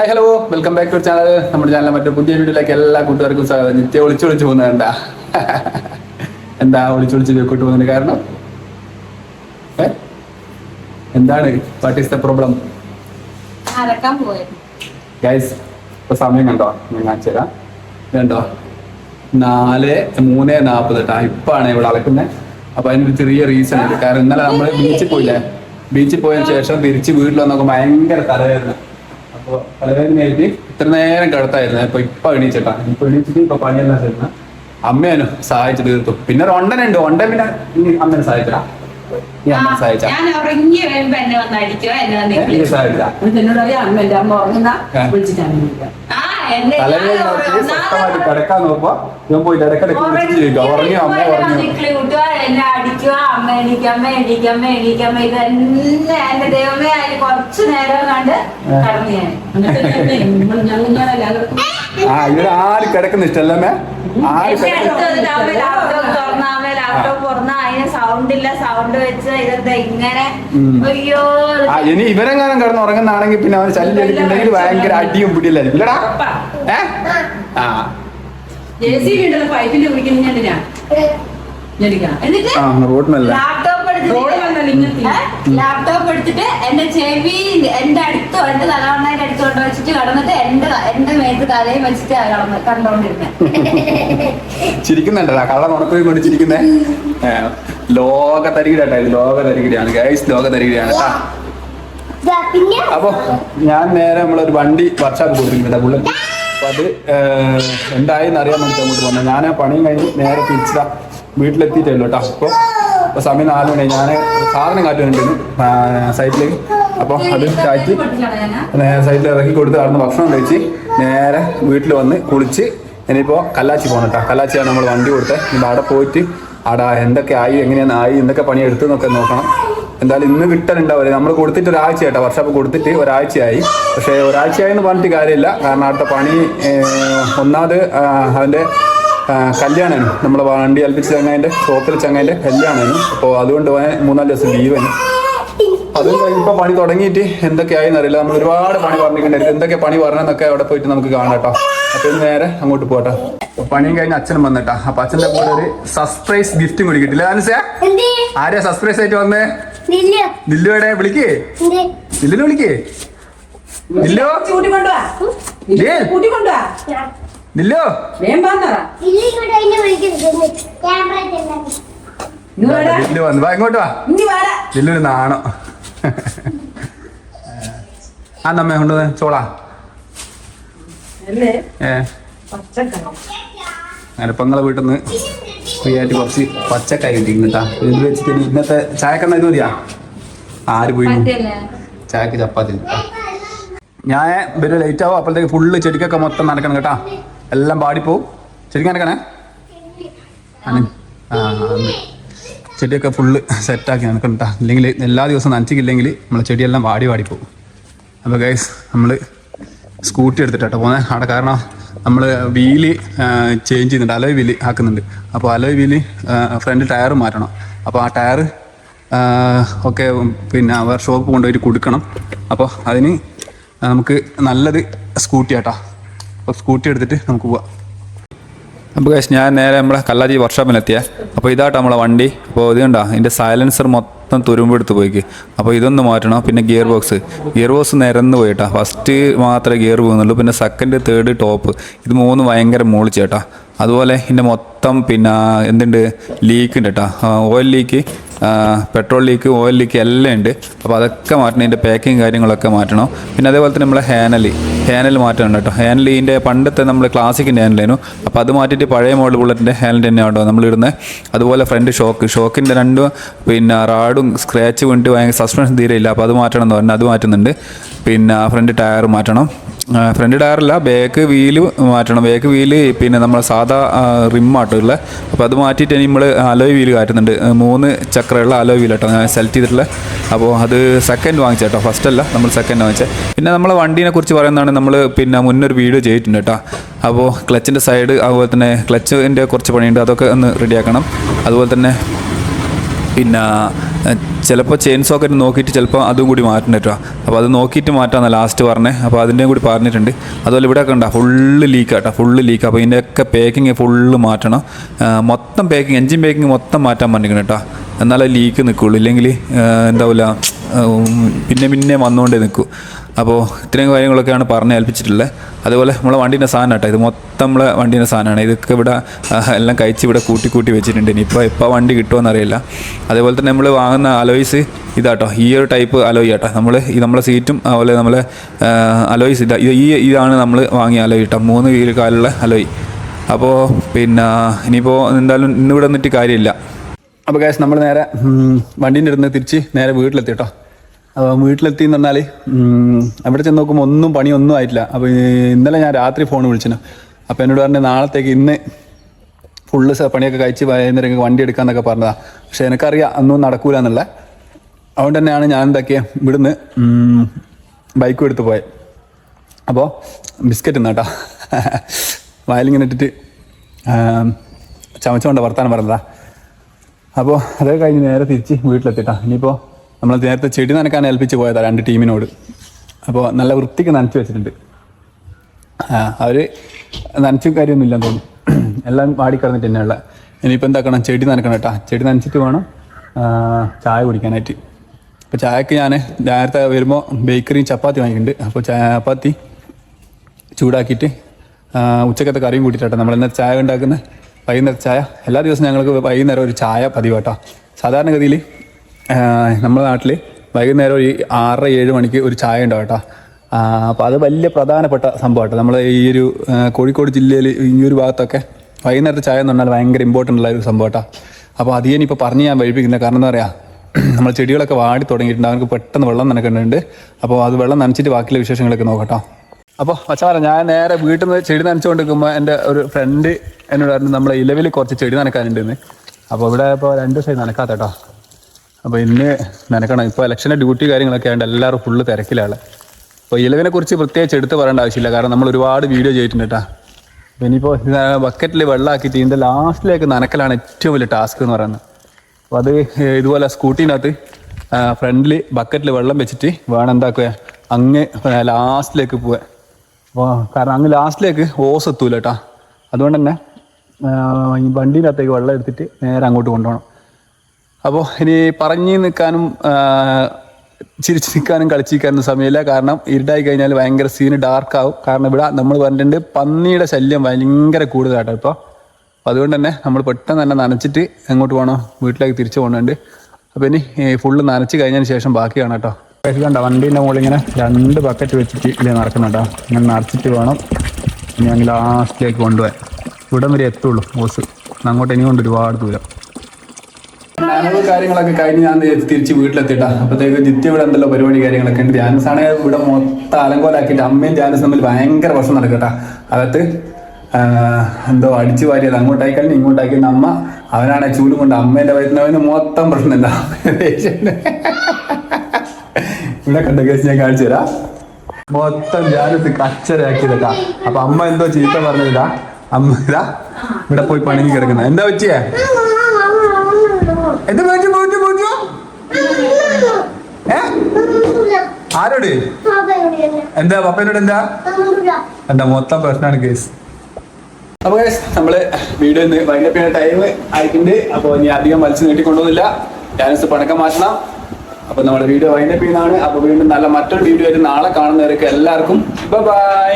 Hi hello welcome back to channel നമ്മുടെ ചാനലിലെ മറ്റു പുതിയ വീഡിയോയിലേക്ക് എല്ലാ കൂട്ടുകാർക്കും സ്വാഗതം. നിത്യ ഒളിച്ചു ഒളിച്ചു പോകുന്നതുണ്ട എന്താ ഒളിച്ചു ഒളിച്ച് കേട്ട് പോകുന്നതിന് കാരണം? എന്താണ് what is the problem guys ഇപ്പൊ സമയം കണ്ടോ? ഞാൻ കാണിച്ചു തരാം. കണ്ടോ നാല് മൂന്ന് നാൽപ്പത് കേട്ടോ ഇപ്പാണ് ഇവിടെ അളക്കുന്നത്. അപ്പൊ അതിനൊരു ചെറിയ റീസൺ ഉണ്ട്. കാരണം ഇന്നലെ നമ്മൾ ബീച്ചിൽ പോയില്ലേ? ബീച്ചിൽ പോയതിനു ശേഷം തിരിച്ച് വീട്ടിൽ വന്നൊക്കെ ഭയങ്കര തലവേദന ഇത്ര നേരം കിടത്തായിരുന്നു. ഇപ്പൊ ഇപ്പൊ എണീച്ചിട്ടാ. ഇപ്പൊ എണീച്ചിട്ട് ഇപ്പൊ പണിയെല്ലാം ചെയ്യുന്ന അമ്മയാണ് സഹായിച്ചു തീർത്തു. പിന്നെ ഒരു ഒണ്ടനുണ്ട് ഒണ്ടൻ പിന്നെ അമ്മനെ സഹായിച്ചടാ നീ അമ്മേനെ സഹായിച്ചാ. ഞാൻ ഉറങ്ങി വരുമ്പോ എന്നെ വന്ന് അടിക്കോ? എന്നെ വന്ന് ഏ, നീ സഹായിച്ചാ എന്നിട്ട് എന്നോട് പറയാം അമ്മ എന്റെ അമ്മ ഉറങ്ങുന്ന വിളിച്ചിട്ടാണ് ആ എന്നെ തലവേദന നോക്കി സ്വസ്ഥമായിട്ട് കിടക്കാൻ നോക്കുമ്പോ ഞാൻ പോയിട്ട് അമ്മ കൂട്ടുക എന്നെ അടിക്കുക അമ്മ എണീക്കമ്മ എണീക്കമ്മ എണീക്കമ്മ ഇത് തന്നെ എന്റെ ദൈവമേ അതിന് കുറച്ചു നേരം കണ്ട് കടന്നു ഞാൻ. ആ ഇവിടെ ആര് കിടക്കുന്ന ആര് അമ്മ ലാപ്ടോപ്പ് തുറന്നാമ ലാപ്ടോപ്പ് തുറന്ന അതിന് സൗണ്ട് ഇല്ല സൗണ്ട് വെച്ച് ഇതെന്താ ഇങ്ങനെ? അയ്യോ ഇനി ഇവരെങ്ങാനും കിടന്ന് ഉറങ്ങുന്നാണെങ്കിൽ പിന്നെ അവന് ശല്യം ഭയങ്കര അടിയും പിടിയില്ലായിരിക്കും ഇല്ലടാ. ഏ? ആ. ജെ സി വീണ്ടും പൈപ്പിന്റെ കുടിക്കുന്ന ഞാൻ ലാപ്ടോപ്പ് എടുത്തിട്ട് എന്റെ ചെവി എന്റെ അടുത്ത് എന്റെ തലവണ്ണയുടെ അടുത്ത് കൊണ്ട് വെച്ചിട്ട് കടന്നിട്ട് എന്റെ എന്റെ മേത്ത് തലയും വെച്ചിട്ട് കടന്ന് കണ്ടോണ്ടിരുന്നത് ചിരിക്കുന്നുണ്ടല്ലോ. കള്ള കൊണ്ട് ചിരിക്കുന്നേ. ലോക തരികിടാട്ടോ ഇത്. ലോക തരികിടയാണ് ഗൈസ് ലോക തരികിടയാണ് അപ്പൊ ഞാൻ നേരെ നമ്മളൊരു വണ്ടി വർക്ക്ഷോപ്പ് കൊടുത്തിട്ടുണ്ട് ബുള്ളറ്റ് അപ്പൊ അത് എന്തായെന്ന് അറിയാൻ വേണ്ടി അങ്ങോട്ട് വന്നത്. ഞാൻ ആ പണിയും കഴിഞ്ഞ് നേരെ തിരിച്ചതാ. വീട്ടിലെത്തിയിട്ടല്ലോ കേട്ടോ. അപ്പൊ ഇപ്പൊ സമയം നാല് മണി. ഞാൻ സാധനം കാറ്റുന്നുണ്ടായിരുന്നു സൈറ്റിലേക്ക് അപ്പോൾ അത് കാറ്റി സൈറ്റിൽ ഇറക്കി കൊടുത്ത് അവിടുന്ന് ഭക്ഷണം കഴിച്ച് നേരെ വീട്ടിൽ വന്ന് കുളിച്ച് ഇനിയിപ്പോ കല്ലാച്ചി പോകണം കേട്ടോ. കല്ലാച്ചിയാണ് നമ്മൾ വണ്ടി കൊടുത്തത് ഇനി അവിടെ പോയിട്ട് അവിടെ എന്തൊക്കെ ആയി എങ്ങനെയാണ് ആയി എന്തൊക്കെ പണി എടുത്തു എന്നൊക്കെ നോക്കണം. എന്തായാലും ഇന്ന് കിട്ടലുണ്ടാവില്ല. നമ്മൾ കൊടുത്തിട്ട് ഒരാഴ്ച കേട്ടോ. വർഷപ്പ് കൊടുത്തിട്ട് ഒരാഴ്ചയായി. പക്ഷേ ഒരാഴ്ചയായി എന്ന് പറഞ്ഞിട്ട് കാര്യമില്ല. കാരണം അടുത്ത പണി ഒന്നാമത് അതിന്റെ ആ, നമ്മൾ നമ്മളെ വണ്ടി അൽപ്പിച്ച ചങ്ങായിന്റെ ഷോപ്പിൽ ചങ്ങായിന്റെ കല്യാണമാണ് അപ്പോൾ അതുകൊണ്ട് പോയാൽ മൂന്നാൽ ദിവസം ലീവാണ് അതും ഇപ്പോൾ പണി തുടങ്ങിയിട്ട് എന്തൊക്കെയായെന്ന് അറിയില്ല നമ്മൾ ഒരുപാട് പണി പറഞ്ഞിട്ടുണ്ടായിരുന്നു എന്തൊക്കെ പണി പറഞ്ഞെന്നൊക്കെ അവിടെ പോയിട്ട് നമുക്ക് കാണാം കേട്ടോ. അപ്പോൾ ഇന്ന് നേരെ അങ്ങോട്ട് പോട്ടെ പണിയും കഴിഞ്ഞ് അച്ഛനും വന്നിട്ടാ അപ്പൊ അച്ഛന്റെ കൂടെ ഒരു സർപ്രൈസ് ഗിഫ്റ്റും കൂടി കിട്ടില്ല? അനുസേ ആരെയാ സർപ്രൈസ് ആയിട്ട് വന്നേ? ദില്ലുവിടെ വിളിക്കേ. ദില്ലിനെ വിളിക്കേ. ദില്ലു? കൂട്ടിക്കൊണ്ടുവാ വന്നു. വാ ഇങ്ങോട്ട് വാ. വേടാ. ദില്ലൊരു നാണോ. ആ നമ്മെ കൊണ്ടുവന്ന് ചോളാ. ഏ. നിങ്ങളെ വീട്ടിൽ നിന്ന് ഫ്രീ ആയിട്ട് കുറച്ച് പച്ചക്കായി കിട്ടിയിരുന്നിട്ടാ ഇത് വെച്ചിട്ട് ഇനി ഇന്നത്തെ ചായക്കെണ്ണ ഇത് മതിയാ? ആര് പോയി ചായക്ക് ചപ്പാത്തി. ഞാൻ ഇവർ ലേറ്റ് ആവും അപ്പോഴത്തേക്ക് ഫുള്ള് ചെടിക്കൊക്കെ മൊത്തം നടക്കണം കേട്ടാ. എല്ലാം പാടിപ്പോവും ശരിക്കും ആണ്. ചെടിയൊക്കെ ഫുള്ള് സെറ്റാക്കി നടക്കണം അല്ലെങ്കിൽ എല്ലാ ദിവസവും നനച്ചിക്കില്ലെങ്കിൽ നമ്മളെ ചെടിയെല്ലാം വാടി വാടിപ്പോവും അപ്പോൾ ഗൈസ് നമ്മൾ സ്കൂട്ടി എടുത്തിട്ടാട്ടോ പോകുന്നത് അവിടെ കാരണം നമ്മൾ വീൽ ചേഞ്ച് ചെയ്യുന്നുണ്ട്. അലോയ് വീൽ ആക്കുന്നുണ്ട്. അപ്പോൾ അലോയ് വീൽ ഫ്രണ്ട് ടയർ മാറ്റണം. അപ്പോൾ ആ ടയർ ഒക്കെ പിന്നെ അവർ ഷോപ്പ് കൊണ്ടുപോയിട്ട് കൊടുക്കണം. അപ്പോൾ അതിന് നമുക്ക് നല്ലത് സ്കൂട്ടി ആട്ടാ. അപ്പോൾ സ്കൂട്ടി എടുത്തിട്ട് നമുക്ക് പോവാം. അപ്പോൾ ഗൈസ് ഞാൻ നേരെ നമ്മളെ കല്ലാജി വർക്ക്ഷോപ്പിലെത്തിയ അപ്പോൾ ഇതാട്ടോ നമ്മളെ വണ്ടി. അപ്പോൾ ഇത് കണ്ടാ ഇതിന്റെ സൈലൻസർ മൊത്തം തുരുമ്പെടുത്ത് പോയിക്ക്. അപ്പോൾ ഇതൊന്ന് മാറ്റണം പിന്നെ ഗിയർ ബോക്സ് ഗിയർ ബോക്സ് നിരന്ന് പോയിട്ടാ. ഫസ്റ്റ് മാത്രമേ ഗിയർ പോകുന്നുള്ളൂ പിന്നെ സെക്കൻഡ് തേർഡ് ടോപ്പ് ഇത് മൂന്ന് ഭയങ്കര മൂളിച്ചേട്ടാ അതുപോലെ ഇതിന്റെ മൊത്തം പിന്നെ എന്തുണ്ട് ലീക്ക് ഉണ്ട് കേട്ടോ oil leak petrol leak oil leak എല്ലാം ഉണ്ട്. അപ്പോൾ അതൊക്കെ മാറ്റണം. ഇതിന്റെ പാക്കിങ് കാര്യങ്ങളൊക്കെ മാറ്റണം. പിന്നെ അതേപോലെ തന്നെ നമ്മളെ ഹാനൽ ഹാനൽ മാറ്റണം കേട്ടോ. ഹാനൽ ഇതിന്റെ പണ്ടത്തെ നമ്മൾ ക്ലാസിക്കിന്റെ ഹാനലായിരുന്നു അപ്പോൾ അത് മാറ്റിയിട്ട് പഴയ മോഡൽ ബുള്ളറ്റിന്റെ ഹാനൽ തന്നെയാണ് ഇടുന്നത് അതുപോലെ ഫ്രണ്ട് ഷോക്ക് ഷോക്കിന്റെ രണ്ട് പിന്നെ റാഡും സ്ക്രാച്ച് വീണിട്ട് ഭയങ്കര സസ്പെൻഷൻ തീരെ ഇല്ല അപ്പോൾ അത് മാറ്റണം എന്ന് പറഞ്ഞാൽ അത് മാറ്റുന്നുണ്ട്. പിന്നെ ഫ്രണ്ട് ടയർ മാറ്റണം. ഫ്രണ്ട് ടയറല്ല ബാക്ക് വീൽ മാറ്റണം. ബാക്ക് വീൽ പിന്നെ നമ്മൾ സാധാ റിമ്മാട്ടുള്ള അപ്പോൾ അത് മാറ്റിയിട്ട് നമ്മൾ അലോയ് വീൽ കാറ്റുന്നുണ്ട്. മൂന്ന് ചക്രമുള്ള അലോയ് വീൽ കേട്ടോ ഞാൻ സെലക്ട് ചെയ്തിട്ടുള്ള. അപ്പോൾ അത് സെക്കൻഡ് വാങ്ങിച്ചേട്ടോ ഫസ്റ്റ് അല്ല നമ്മൾ സെക്കൻഡ് വാങ്ങിച്ചത് പിന്നെ നമ്മളെ വണ്ടീനെ കുറിച്ച് പറയുന്നതാണ് നമ്മൾ പിന്നെ മുന്നൊരു വീഡിയോ ചെയ്തിട്ടുണ്ട് കേട്ടോ. അപ്പോൾ ക്ലച്ചിന്റെ സൈഡ് അതുപോലെ തന്നെ ക്ലച്ചിന്റെ കുറച്ച് പണിയുണ്ട്. അതൊക്കെ ഒന്ന് റെഡിയാക്കണം അതുപോലെ തന്നെ പിന്നെ ചിലപ്പോൾ ചെയിൻ സോക്കറ്റ് നോക്കിയിട്ട് ചിലപ്പോൾ അതും കൂടി മാറ്റണം കേട്ടോ. അപ്പോൾ അത് നോക്കിയിട്ട് മാറ്റാമെന്ന് ലാസ്റ്റ് പറഞ്ഞേ. അപ്പോൾ അതിന്റെയും കൂടി പറഞ്ഞിട്ടുണ്ട്. അതുപോലെ ഇവിടെ കണ്ട ഫുള്ള് ലീക്ക് കേട്ടോ ഫുള്ള് ലീക്ക് അപ്പോൾ ഇതിന്റെയൊക്കെ പാക്കിങ് ഫുള്ള് മാറ്റണം. മൊത്തം പാക്കിങ് എൻജിൻ പാക്കിങ് മൊത്തം മാറ്റാൻ പറഞ്ഞിരിക്കണം കേട്ടോ. എന്നാലേ ലീക്ക് നിൽക്കുള്ളൂ ഇല്ലെങ്കിൽ എന്താവില്ല പിന്നെ പിന്നെ വന്നുകൊണ്ടേ നിൽക്കൂ അപ്പോൾ ഇത്രയും കാര്യങ്ങളൊക്കെയാണ് പറഞ്ഞ് ഏൽപ്പിച്ചിട്ടുള്ളത്. അതുപോലെ നമ്മളെ വണ്ടീന്റെ സാധനം കേട്ടോ ഇത് മൊത്തം നമ്മളെ വണ്ടീന്റെ സാധനമാണ്. ഇതൊക്കെ ഇവിടെ എല്ലാം കഴിച്ച് ഇവിടെ കൂട്ടി കൂട്ടി വെച്ചിട്ടുണ്ട്. ഇനിയിപ്പോൾ ഇപ്പോൾ വണ്ടി കിട്ടുമോ അറിയില്ല. അതേപോലെ തന്നെ നമ്മൾ വാങ്ങുന്ന അലോയ്സ് ഇതാട്ടോ ഈ ഒരു ടൈപ്പ് അലോയ് കേട്ടോ. നമ്മൾ ഈ നമ്മളെ സീറ്റും അതുപോലെ നമ്മളെ അലോയ്സ് ഇതാ ഈ ഇതാണ് നമ്മൾ വാങ്ങിയ അലോയ് കേട്ടോ. മൂന്ന് വീൽ കാലുള്ള അലോയ്. അപ്പോൾ പിന്നെ ഇനിയിപ്പോൾ എന്തായാലും ഇന്നിവിടെ നിന്നിട്ട് കാര്യമില്ല. അപ്പോൾ കാശ് നമ്മൾ നേരെ വണ്ടീന്റെ അടുത്ത് തിരിച്ച് നേരെ വീട്ടിലെത്തി കേട്ടോ. അപ്പോൾ വീട്ടിലെത്തി എന്ന് പറഞ്ഞാൽ അവിടെ ചെന്ന് നോക്കുമ്പോൾ ഒന്നും പണിയൊന്നും ആയിട്ടില്ല. അപ്പോൾ ഇന്നലെ ഞാൻ രാത്രി ഫോൺ വിളിച്ചിന്. അപ്പോൾ എന്നോട് പറഞ്ഞു നാളത്തേക്ക് ഇന്ന് ഫുള്ള് പണിയൊക്കെ കഴിച്ച് വൈകുന്നേരം വണ്ടി എടുക്കാന്നൊക്കെ പറഞ്ഞതാ. പക്ഷെ എനിക്കറിയാം അന്നും നടക്കൂല എന്നുള്ള. അതുകൊണ്ട് തന്നെയാണ് ഞാൻ എന്താക്കിയത് ഇവിടുന്ന് ബൈക്കും എടുത്ത് പോയത് അപ്പോൾ ബിസ്ക്കറ്റ് കേട്ടോ വയലിങ്ങനെ ഇട്ടിട്ട് ചമച്ചുകൊണ്ട് വർത്താനം പറഞ്ഞതാ. അപ്പോൾ അതൊക്കെ കഴിഞ്ഞ് നേരെ തിരിച്ച് വീട്ടിലെത്തിട്ടാ ഇനിയിപ്പോൾ നമ്മൾ നേരത്തെ ചെടി നനക്കാൻ ഏൽപ്പിച്ച് പോയതാണ് രണ്ട് ടീമിനോട്. അപ്പോൾ നല്ല വൃത്തിക്ക് നനച്ച് വെച്ചിട്ടുണ്ട്. അവർ നനച്ചും കാര്യമൊന്നുമില്ലെന്ന് തോന്നുന്നു. എല്ലാം വാടിക്കിടന്നിട്ട് തന്നെയുള്ള ഇനിയിപ്പോൾ എന്താക്കണം? ചെടി നനക്കണം കേട്ടോ. ചെടി നനച്ചിട്ട് വേണം ചായ കുടിക്കാനായിട്ട്. അപ്പോൾ ചായക്ക് ഞാൻ നേരത്തെ വരുമ്പോൾ ബേക്കറിയും ചപ്പാത്തി വാങ്ങിയിട്ടുണ്ട്. അപ്പോൾ ചപ്പാത്തി ചൂടാക്കിയിട്ട് ഉച്ചക്കത്തെ കറിയും കൂട്ടിയിട്ടാണ് നമ്മൾ എന്നാൽ ചായ ഉണ്ടാക്കുന്ന വൈകുന്നേരം ചായ. എല്ലാ ദിവസവും ഞങ്ങൾക്ക് വൈകുന്നേരം ഒരു ചായ പതിവാട്ടോ. സാധാരണഗതിയിൽ നമ്മുടെ നാട്ടിൽ വൈകുന്നേരം ഒരു ആറര ഏഴ് മണിക്ക് ഒരു ചായ ഉണ്ടാവും കേട്ടോ. അപ്പോൾ അത് വലിയ പ്രധാനപ്പെട്ട സംഭവമാട്ടോ. നമ്മൾ ഈ ഒരു കോഴിക്കോട് ജില്ലയിൽ ഈ ഒരു ഭാഗത്തൊക്കെ വൈകുന്നേരത്തെ ചായ എന്ന് പറഞ്ഞാൽ ഭയങ്കര ഇമ്പോർട്ടന്റ് ഉള്ള ഒരു സംഭവമാട്ടോ അപ്പോൾ അത് ഇനിയിപ്പോൾ പറഞ്ഞ് ഞാൻ വഴിപ്പിക്കുന്നത് കാരണം എന്താ പറയുക നമ്മൾ ചെടികളൊക്കെ വാടി തുടങ്ങിയിട്ടുണ്ട്. അവർക്ക് പെട്ടെന്ന് വെള്ളം നനക്കേണ്ടതുണ്ട്. അപ്പോൾ അത് വെള്ളം നനച്ചിട്ട് ബാക്കിയുള്ള വിശേഷങ്ങളൊക്കെ നോക്കട്ടോ അപ്പോൾ പച്ചമര ഞാൻ നേരെ വീട്ടിൽ നിന്ന് ചെടി നനച്ചുകൊണ്ട് നിൽക്കുമ്പോൾ എന്റെ ഒരു ഫ്രണ്ട് എന്നോട് പറഞ്ഞു നമ്മളെ ഇലവിൽ കുറച്ച് ചെടി നനക്കാനുണ്ടെന്ന് അപ്പോൾ ഇവിടെ ഇപ്പോൾ രണ്ട് ദിവസമായി നനക്കാത്ത കേട്ടോ. അപ്പോൾ ഇന്ന് നനക്കണം. ഇപ്പോൾ ഇലക്ഷന്റെ ഡ്യൂട്ടി കാര്യങ്ങളൊക്കെ ആയതുകൊണ്ട് എല്ലാവരും ഫുള്ള് തിരക്കിലാണ്. അപ്പോൾ ഇലവിനെ കുറിച്ച് പ്രത്യേകിച്ച് എടുത്ത് പറയേണ്ട ആവശ്യമില്ല. കാരണം നമ്മൾ ഒരുപാട് വീഡിയോ ചെയ്തിട്ടുണ്ട് കേട്ടോ ഇനിയിപ്പോ ബക്കറ്റിൽ വെള്ളമാക്കിയിട്ട് ഇതിന്റെ ലാസ്റ്റിലേക്ക് നനക്കലാണ് ഏറ്റവും വലിയ ടാസ്ക് എന്ന് പറയുന്നത്. അപ്പോൾ അത് ഇതുപോലെ സ്കൂട്ടീനകത്ത് ഫ്രണ്ടിൽ ബക്കറ്റിൽ വെള്ളം വെച്ചിട്ട് വേണം എന്താക്കുക? അങ്ങ് ലാസ്റ്റിലേക്ക് പോവാൻ അപ്പോൾ കാരണം അങ്ങ് ലാസ്റ്റിലേക്ക് ഓസ് എത്തൂല കേട്ടോ അതുകൊണ്ട് തന്നെ വണ്ടീനകത്തേക്ക് വെള്ളം എടുത്തിട്ട് നേരെ അങ്ങോട്ട് കൊണ്ടുപോകണം. അപ്പോൾ ഇനി പറഞ്ഞു നിൽക്കാനും ചിരിച്ച് നിൽക്കാനും കളിച്ചിരിക്കാനും സമയമില്ല. കാരണം ഇരുട്ടായി കഴിഞ്ഞാൽ ഭയങ്കര സീന് ഡാർക്ക് ആവും. കാരണം ഇവിടെ നമ്മൾ പറഞ്ഞിട്ടുണ്ട് പന്നിയുടെ ശല്യം ഭയങ്കര കൂടുതലാട്ടോ ഇപ്പോൾ അപ്പോൾ അതുകൊണ്ട് തന്നെ നമ്മൾ പെട്ടെന്ന് തന്നെ നനച്ചിട്ട് എങ്ങോട്ട് പോകണോ വീട്ടിലേക്ക് തിരിച്ചു പോകുന്നുണ്ട് അപ്പോൾ ഇനി ഫുള്ള് നനച്ച് കഴിഞ്ഞതിന് ശേഷം ബാക്കിയാണ് കേട്ടോ. കണ്ട വണ്ടീന്റെ മുകളിൽ ഇങ്ങനെ രണ്ട് ബക്കറ്റ് വെച്ചിട്ട് ഇല്ലേ നടക്കുന്നുണ്ടോ ഇങ്ങനെ നിറച്ചിട്ട് വേണം ഇനി ഞാൻ ലാസ്റ്റിലേക്ക് കൊണ്ടുപോകാൻ. ഇവിടം വരെ എത്തുള്ളൂ ബോസ് അങ്ങോട്ട് ഇനി കൊണ്ട് ഒരുപാട് ദൂരം. നനവ് കാര്യങ്ങളൊക്കെ കഴിഞ്ഞ് ഞാൻ തിരിച്ച് വീട്ടിലെത്തിട്ടാ. അപ്പോഴത്തേക്ക് ജിത്തി ഇവിടെ എന്തെല്ലാം പരിപാടി കാര്യങ്ങളൊക്കെ ഉണ്ട്. ധ്യാനസ് ആണെങ്കിൽ ഇവിടെ മൊത്തം അലങ്കോലാക്കിയിട്ട് അമ്മയും ധ്യാനസ് തമ്മിൽ ഭയങ്കര പ്രശ്നം നടക്കട്ടാ. അകത്ത് എന്തോ അടിച്ചു വാരിയത് അങ്ങോട്ടായി ഇങ്ങോട്ടാക്കി അമ്മ അവനാണ് ചൂടും കൊണ്ട് അമ്മേന്റെ വരുന്നവന് മൊത്തം പ്രശ്നം എന്താ ഇവിടെ കണ്ട കേസ് ഞാൻ കാണിച്ചു തരാം. മൊത്തം ധ്യാനത്ത് കച്ചരാക്കിയതാ അപ്പൊ അമ്മ എന്തോ ചീത്ത പറഞ്ഞതാ അമ്മ ഇതാ ഇവിടെ പോയി പണിക്ക് കിടക്കുന്ന. എന്താ പറ്റിയേ? എന്താ പറ്റി പോയിട്ട് പോയിട്ടോ ഏ? ആരോട്? എന്താ പപ്പനോട് എന്താ? എന്താ മൊത്തം പ്രശ്നമാണ് കേസ്. അപ്പൊ guys, നമ്മൾ വീഡിയോ വൈകിട്ട് ടൈം ആയിട്ടുണ്ട്. അപ്പൊ ഇനി അധികം മത്സ്യം നീട്ടിക്കൊണ്ടൊന്നുമില്ല. ഞാനിസ് പണക്കം മാറ്റണം. അപ്പൊ നമ്മുടെ വീഡിയോ വൈൻഡപ്പ് ചെയ്യുന്നതാണ്. അപ്പൊ വീണ്ടും നല്ല മറ്റൊരു വീഡിയോ ആയിട്ട് നാളെ കാണുന്നവരൊക്കെ എല്ലാവർക്കും. ബൈ